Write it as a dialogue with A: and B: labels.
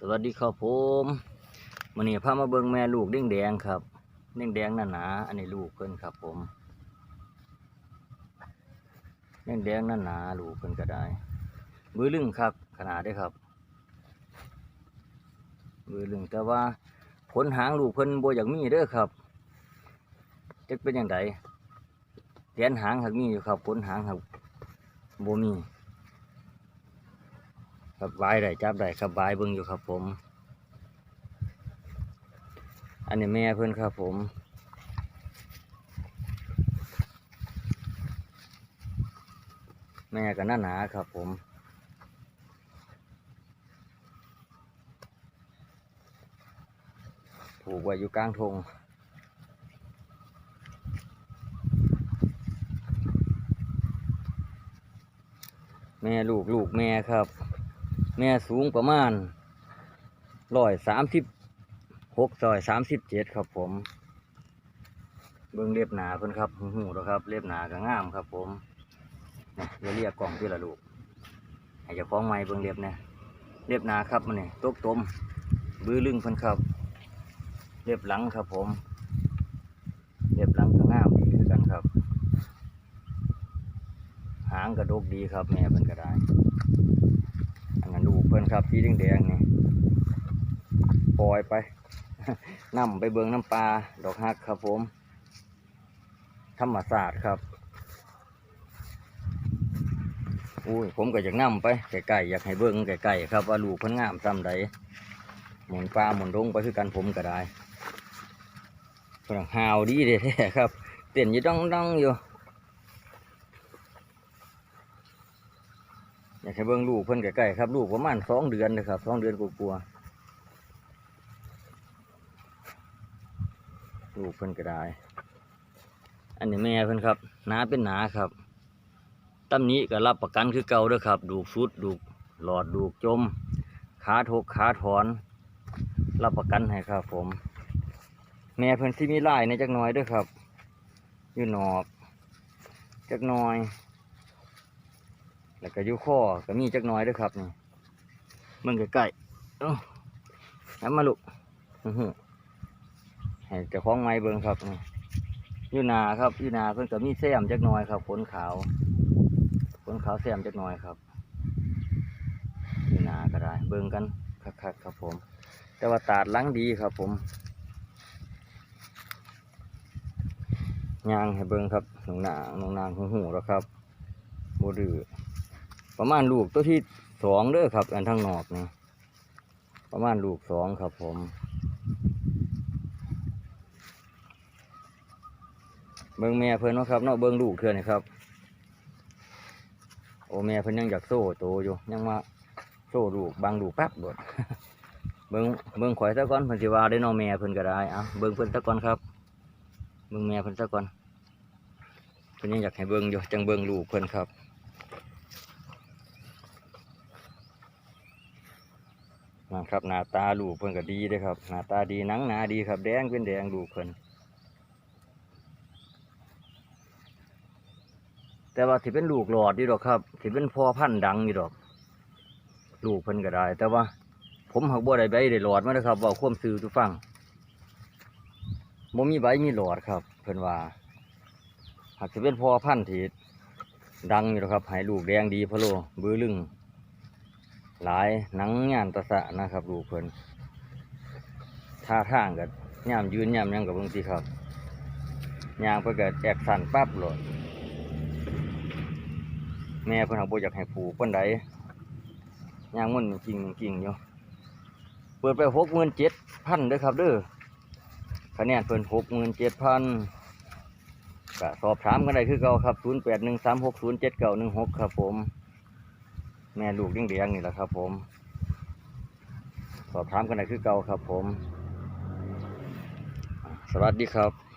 A: สวัสดีครับผมมันนี้พามาเบิ่งแม่ลูกแดงแดงครับแดงแดงๆหนาๆอันนี้ลูกเพิ่นครับผมแดงแดงๆหนาๆลูกเพิ่นก็ได้ มือลึงครับขนาดได้ครับ มือลึงแต่ว่าผลหางลูกเพิ่นโบอย่ากมีเด้อครับจักเป็นอย่างไดแขนหางหักมีอยู่ครับผลหางหักโบมี ครับายได้จับได้ครับายเบิ่งอยู่ครับผม อันนี้แม่เพื่อนครับผมแม่ก็หน้าหนาครับผม ผูกไว้อยู่กลางทงแม่ลูกลูกแม่ครับ แม่สูงประมาณร้อยสามสิบหกซอยสามสิบเจ็ดครับผม เบิ้องเรียบหนาเพิ่นครับหูแล้วครับเรียบหนาก็งามครับ ผมเนี่ยเรียกกล่องที่ละลูกให้เจ้าของไม้เบิ้องเรียบเนี่ยเรียบหนาครับมันนี่ตกตมบื้อลึงเพิ่นครับเรียบหลังครับ ผมเรียบหลังก็งามดีกันครับ หางกระดกดีครับ แม่เพิ่นก็ได้ กเพิ่นครับสีแดงๆนี่ปล่อยไปนำไปเบิงน้ำปลาดอกฮักครับผม ธรรมศาสตร์ครับอุ้ยผมก็อยากนำไปไกลๆอยากให้เบิงไกลๆครับว่าลูกเพิ่นงามซ้ำใดหมุนปลาหมุนดงไปคือกันผมก็ได้เพิ่นหาวดีเด้แท้ๆครับเต้นอยู่ดองๆอยู่ อยากให้เบิ่งลูกเพิ่นใกล้ๆครับ ลูกประมาณสองเดือนนะครับสองเดือนกลัวๆลูกเพิ่นก็ได้ อันนี้แม่เพิ่นครับหนาเป็นหนาครับตำหนี้ก็รับประกันคือเก่าเด้อครับ ดูกสุดดูกหลอดดูกจม ขาทกขาถอน รับประกันให้ครับผม แม่เพิ่นสิมีลายในจักน่อยด้อครับ อยู่หนอกจักน่อย แล้วก็อยู่ข้อก็มีจักน้อยด้วยครับนี่มึงใกล้ๆเอาน้ำมาลูกอื้อหือให้เจ้าของไม้เบิ่งครับนี่ยูนาครับยูนาเพิ่นก็มีแซมจักน้อยครับขนขาวขนขาวแซมจักน้อยครับยูนาก็ได้ เบิ่งกันคักๆครับผม แต่ว่าตาดหลังดีครับผมยางให้เบิ่งครับหนองนางหนองนางหูหูแล้วครับโบดื้อ ประมาณลูกตัวที่สองเด้อครับ อันทางนอกนี่ประมาณลูกสองครับผมเบิ่งแม่เพิ่นนาะครับเนาะเบิ่งลูกเพื่อนนี่ครับ โอ้แม่เพิ่นยังอยากโซ่โตอยู่ยังมาโซ่ลูกบางลูกแป๊บโดดเบิ่งเบิ่งข่อยซะก่อนเพิ่นสิว่าได้เนาะแม่เพิ่นก็ได้อะเบิ่งเพิ่นซะก่อนครับเบิ่งแม่เพิ่นซะก่อนเพิ่นยังอยากให้เบิ่งอยู่จังเบิ่งลูกเพิ่นครับ นะครับหน้าตาลูกเพิ่นก็ดีเด้อครับหน้าตาดีหนังหนาดีครับ แดงเป็นแดงลูกเพิ่นแต่ว่าสิเป็นลูกหลอดดีดอกครับสิเป็นพ่อพันธุ์ดังอยู่ดอก ลูกเพิ่นก็ได้ แต่ว่า ผมหักบ่ได้ใบได้หลอดมาเด้อครับว่าควมซื่อทุกฟังบ่มีใบมีหลอดครับ เพิ่นว่าหากสิเป็นพ่อพันธุ์ที่ดังอยู่ดอกครับให้ลูกแดงดีพะโลบือลึง หลายหนังงานตะสะนะครับลูกเพิ่นท่าทางกับย่ามยืนย่ามยังกับบางทีครับย่างเพิ่นก็แจกสั่นปั๊บหลดแม่เพิ่นหักบ่อยากให้ผูกปานใดย่างมันจริงจริงอยู่เปิดไปหกหมื่นเจ็ดพันด้อครับเด้อคะแนนเพิ่นหกหมื่นเจ็ดพันก็สอบถามกันได้คือเก่าครับศูนย์แปดหนึ่งสามหกศูนย์เจ็ดเก้าหนึ่งหกครับผม แม่ลูกเลี้ยงๆนี่แหละครับผม สอบถามกันได้คือเก่าครับผม สวัสดีครับ